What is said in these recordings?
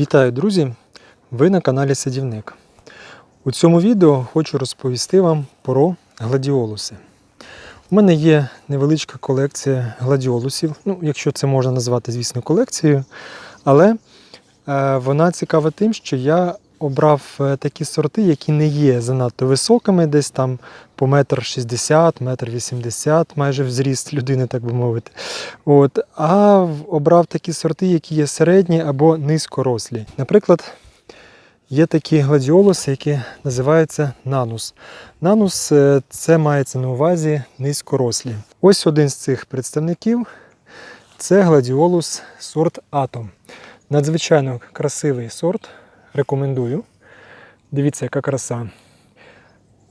Вітаю, друзі! Ви на каналі Садівник. У цьому відео хочу розповісти вам про гладіолуси. У мене є невеличка колекція гладіолусів, ну, якщо це можна назвати, звісно, колекцією. Але е, вона цікава тим, що я обрав е, такі сорти, які не є занадто високими, десь там по метр шістдесят, метр вісімдесят, майже в зріст людини, так би мовити. От, а обрав такі сорти, які є середні або низькорослі. Наприклад, є такі гладіолуси, які називаються нанус. Нанус е, це мається на увазі низькорослі. Ось один з цих представників це гладіолус сорт Атом. Надзвичайно красивий сорт. Рекомендую. Дивіться, яка краса.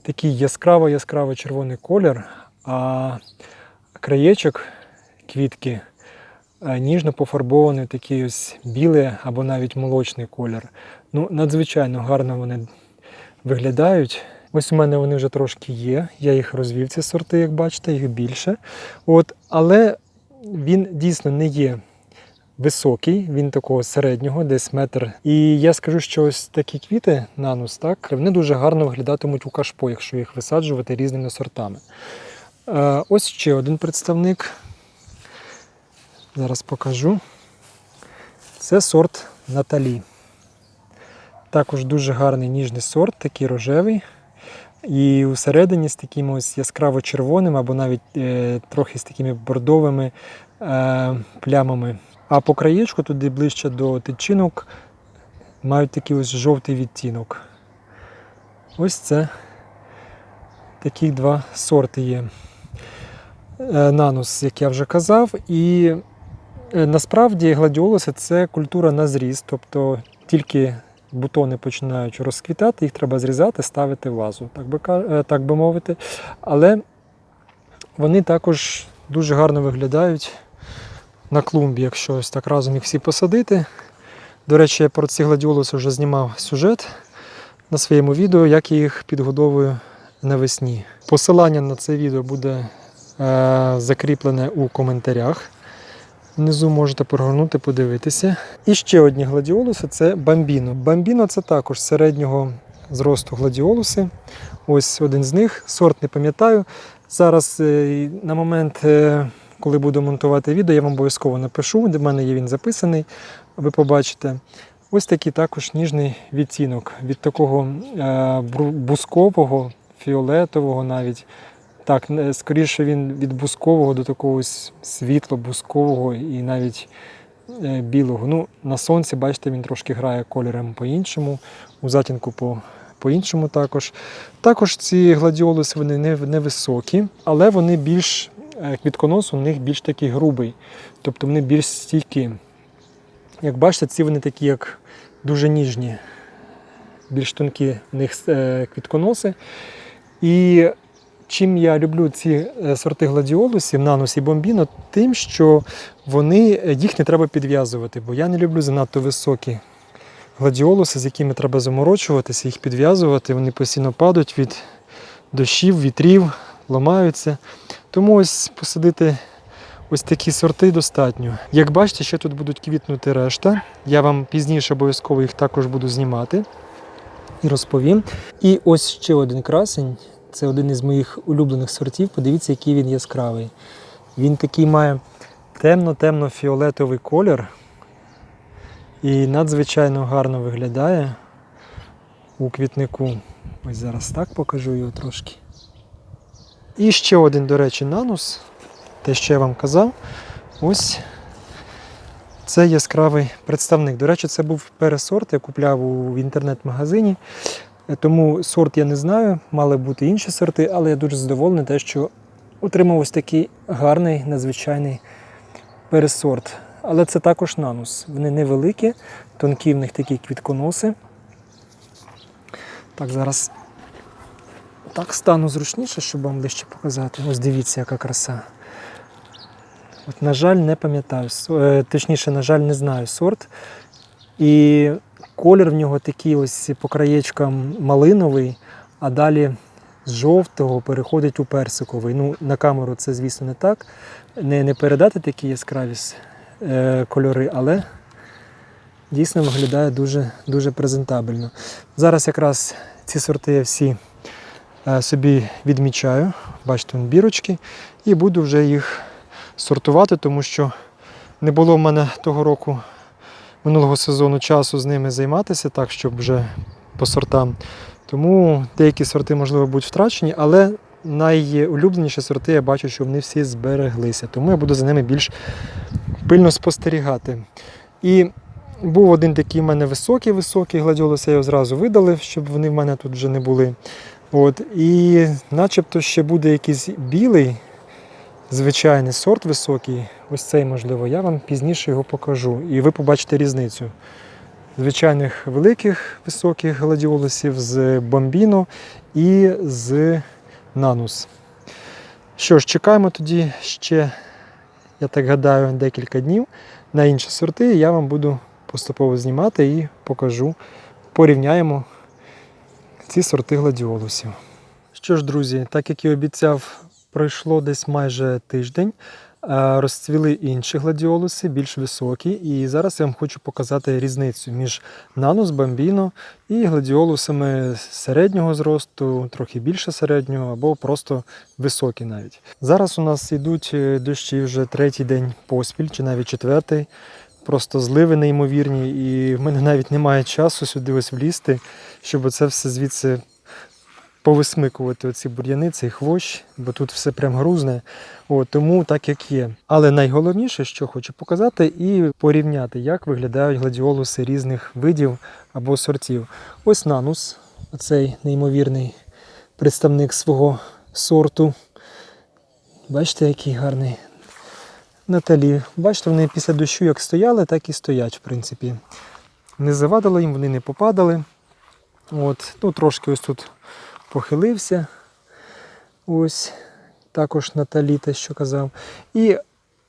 Такий яскраво-яскраво червоний колір, а краєчок квітки е, ніжно пофарбований такий ось білий або навіть молочний колір. Ну, надзвичайно гарно вони виглядають. Ось у мене вони вже трошки є. Я їх розвів, ці сорти, як бачите, їх більше. От, але він дійсно не є високий, він такого середнього, десь метр. І я скажу, що ось такі квіти нанус, так, вони дуже гарно виглядатимуть у кашпо, якщо їх висаджувати різними сортами. Е, Ось ще один представник. Зараз покажу. Це сорт Наталі. Також дуже гарний ніжний сорт, такий рожевий. І усередині з таким ось яскраво червоним або навіть е, трохи з такими бордовими е, плямами. А по краєчку, туди ближче до тичинок, мають такий ось жовтий відтінок. Ось це такі два сорти є. Е, Нанус, як я вже казав, і е, насправді гладіолуси це культура на зріст, тобто тільки бутони починають розквітати, їх треба зрізати, ставити в вазу, так би, е, так би мовити. Але вони також дуже гарно виглядають на клумбі, якщо ось так разом їх всі посадити. До речі, я про ці гладіолуси вже знімав сюжет на своєму відео, як я їх підгодовую навесні. Посилання на це відео буде е, закріплене у коментарях. Внизу можете прогорнути, подивитися. І ще одні гладіолуси це бамбіно. Бамбіно це також середнього зросту гладіолуси. Ось один з них. Сорт не пам'ятаю. Зараз е, на момент, е, коли буду монтувати відео, я вам обов'язково напишу, де в мене є він записаний. Ви побачите. Ось такий також ніжний відтінок від такого е, бускового, фіолетового навіть. Так, скоріше він від бускового до такого світло-бускового і навіть е, білого. Ну, на сонці, бачите, він трошки грає кольором по-іншому, у затінку по, по-іншому також. Також ці гладіолуси вони не, невисокі, але вони більш квітконос у них більш такий грубий, тобто вони більш стійкі. Як бачите, ці вони такі, як дуже ніжні, більш тонкі в них е, квітконоси. І чим я люблю ці е, сорти гладіолусів, нанус і бомбіно, тим, що вони, е, їх не треба підв'язувати, бо я не люблю занадто високі гладіолуси, з якими треба заморочуватися, їх підв'язувати, вони постійно падають від дощів, вітрів, ламаються. Тому ось посадити ось такі сорти достатньо. Як бачите, ще тут будуть квітнути решта. Я вам пізніше обов'язково їх також буду знімати і розповім. І ось ще один красень. Це один із моїх улюблених сортів. Подивіться, який він яскравий. Він такий має темно-темно-фіолетовий колір і надзвичайно гарно виглядає у квітнику. Ось зараз так покажу його трошки. І ще один, до речі, нанус. Те, що я вам казав. Ось це яскравий представник. До речі, це був пересорт, я купляв у інтернет-магазині. Тому сорт я не знаю, мали бути інші сорти, але я дуже задоволений, те, що отримав ось такий гарний, надзвичайний пересорт. Але це також нанус. Вони невеликі, тонкі в них такі квітконоси. Так, зараз так стану зручніше, щоб вам ближче показати. Ось дивіться, яка краса. От, на жаль, не пам'ятаю, е, точніше, на жаль, не знаю сорт. І колір в нього такий ось по краєчкам малиновий, а далі з жовтого переходить у персиковий. Ну, на камеру це, звісно, не так. Не, не передати такі яскраві е, кольори, але дійсно виглядає дуже, дуже презентабельно. Зараз якраз ці сорти я всі собі відмічаю, бачите, бірочки, і буду вже їх сортувати, тому що не було в мене того року минулого сезону часу з ними займатися, так, щоб вже по сортам. Тому деякі сорти, можливо, будуть втрачені, але найулюбленіші сорти я бачу, що вони всі збереглися. Тому я буду за ними більш пильно спостерігати. І був один такий в мене високий, високий гладіолус, я його зразу видалив, щоб вони в мене тут вже не були. От. І начебто ще буде якийсь білий, звичайний сорт високий. Ось цей, можливо, я вам пізніше його покажу. І ви побачите різницю звичайних великих високих гладіолусів з бомбіно і з нанус. Що ж, чекаємо тоді ще, я так гадаю, декілька днів на інші сорти. Я вам буду поступово знімати і покажу, порівняємо ці сорти гладіолусів. Що ж, друзі, так як і обіцяв, пройшло десь майже тиждень. Е, Розцвіли інші гладіолуси, більш високі, і зараз я вам хочу показати різницю між нанус, бамбіно і гладіолусами середнього зросту, трохи більше середнього або просто високі навіть. Зараз у нас йдуть е, дощі вже третій день поспіль, чи навіть четвертий. Просто зливи неймовірні, і в мене навіть немає часу сюди ось влізти, щоб це все звідси повисмикувати оці бур'яни, цей хвощ, бо тут все прям грузне. О, тому так як є. Але найголовніше, що хочу показати, і порівняти, як виглядають гладіолуси різних видів або сортів. Ось нанус, оцей неймовірний представник свого сорту. Бачите, який гарний. Наталі. Бачите, вони після дощу як стояли, так і стоять, в принципі. Не завадило їм, вони не попадали. От, ну, трошки ось тут похилився. Ось також Наталі те, що казав. І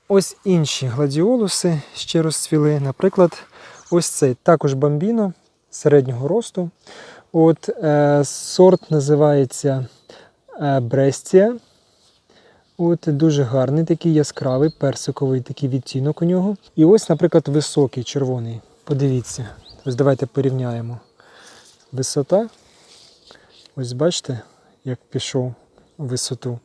ось інші гладіолуси ще розцвіли. Наприклад, ось цей також бамбіно середнього росту. От е, Сорт називається е, Брестія. От Дуже гарний, такий яскравий, персиковий такий відтінок у нього. І ось, наприклад, високий червоний. Подивіться. Ось давайте порівняємо. Висота. Ось бачите, як пішов у висоту.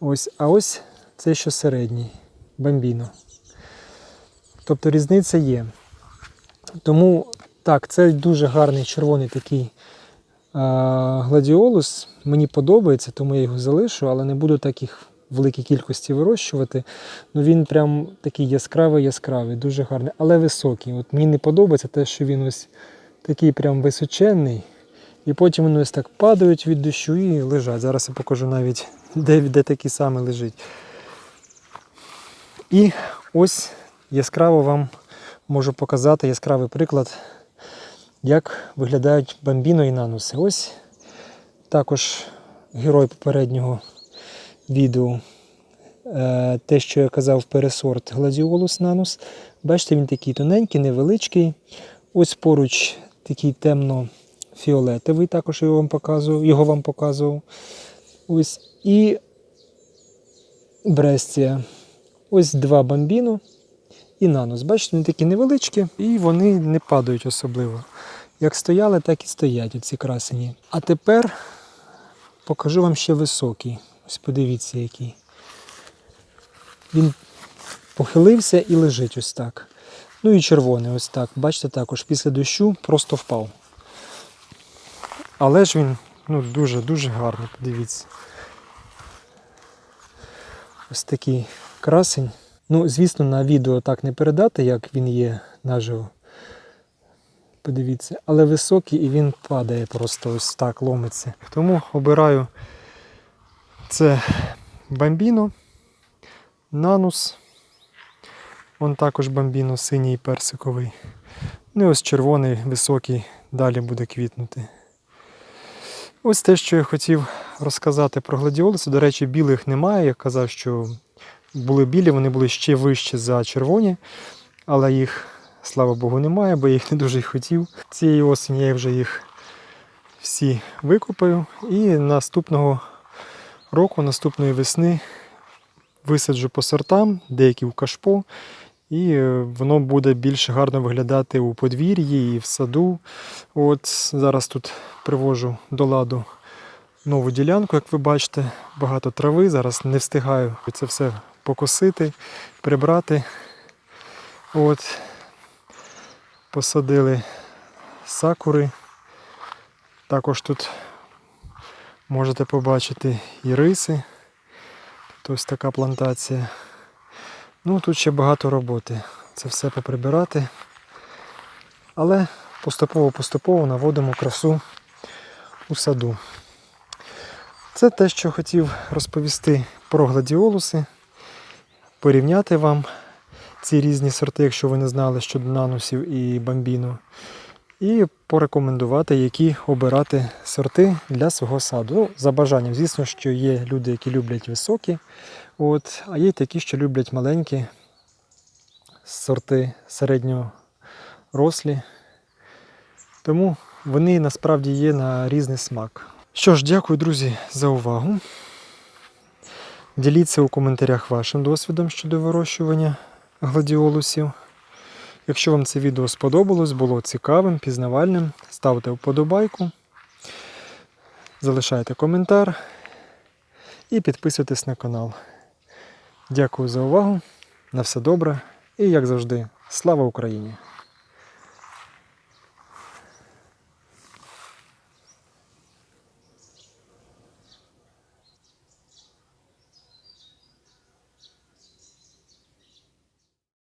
Ось, а ось це що середній, бамбіно. Тобто різниця є. Тому так, це дуже гарний червоний такий гладіолус. Мені подобається, тому я його залишу, але не буду так їх в великій кількості вирощувати. Ну Він прям такий яскравий, яскравий, дуже гарний, але високий. От Мені не подобається те, що він ось такий прям височенний. І потім вони ось так падають від дощу і лежать. Зараз я покажу навіть, де, де такий саме лежить. І ось яскраво вам можу показати яскравий приклад, як виглядають бамбіно і нануси. Ось також герой попереднього відео. Е, Те, що я казав, пересорт гладіолус нанус. Бачите, він такий тоненький, невеличкий. Ось поруч такий темно фіолетовий, також його вам показував, його вам показував. Ось і Брестія. Ось два бамбіно і нанус. Бачите, вони такі невеличкі і вони не падають особливо. Як стояли, так і стоять оці красені. А тепер покажу вам ще високий. Ось подивіться, який. Він похилився і лежить ось так. Ну і червоний, ось так. Бачите, також після дощу просто впав. Але ж він ну, дуже-дуже гарний, подивіться. Ось такий красень. Ну, звісно, на відео так не передати, як він є наживо. Подивіться, але високий і він падає просто ось так, ломиться. Тому обираю це бамбіно, нанус. Вон також бамбіно синій персиковий. Ну і ось червоний, високий, далі буде квітнути. Ось те, що я хотів розказати про гладіолуси. До речі, білих немає. Я казав, що були білі, вони були ще вищі за червоні, але їх, слава Богу, немає, бо я їх не дуже хотів. Цієї осені я вже їх всі викупаю. І наступного року, наступної весни висаджу по сортам, деякі в кашпо. І е, воно буде більш гарно виглядати у подвір'ї і в саду. От зараз тут привожу до ладу нову ділянку, як ви бачите, багато трави. Зараз не встигаю це все покосити, прибрати. От, посадили сакури. Також тут можете побачити і риси. Тут ось така плантація. Ну, тут ще багато роботи. Це все поприбирати. Але поступово-поступово наводимо красу у саду. Це те, що хотів розповісти про гладіолуси, порівняти вам ці різні сорти, якщо ви не знали щодо нанусів і бамбіно, і порекомендувати, які обирати сорти для свого саду. Ну, за бажанням, звісно, що є люди, які люблять високі, от, а є такі, що люблять маленькі сорти середньо рослі. Тому вони насправді є на різний смак. Що ж, дякую, друзі, за увагу. Діліться у коментарях вашим досвідом щодо вирощування гладіолусів. Якщо вам це відео сподобалось, було цікавим, пізнавальним, ставте вподобайку, залишайте коментар і підписуйтесь на канал. Дякую за увагу. На все добре і, як завжди, слава Україні!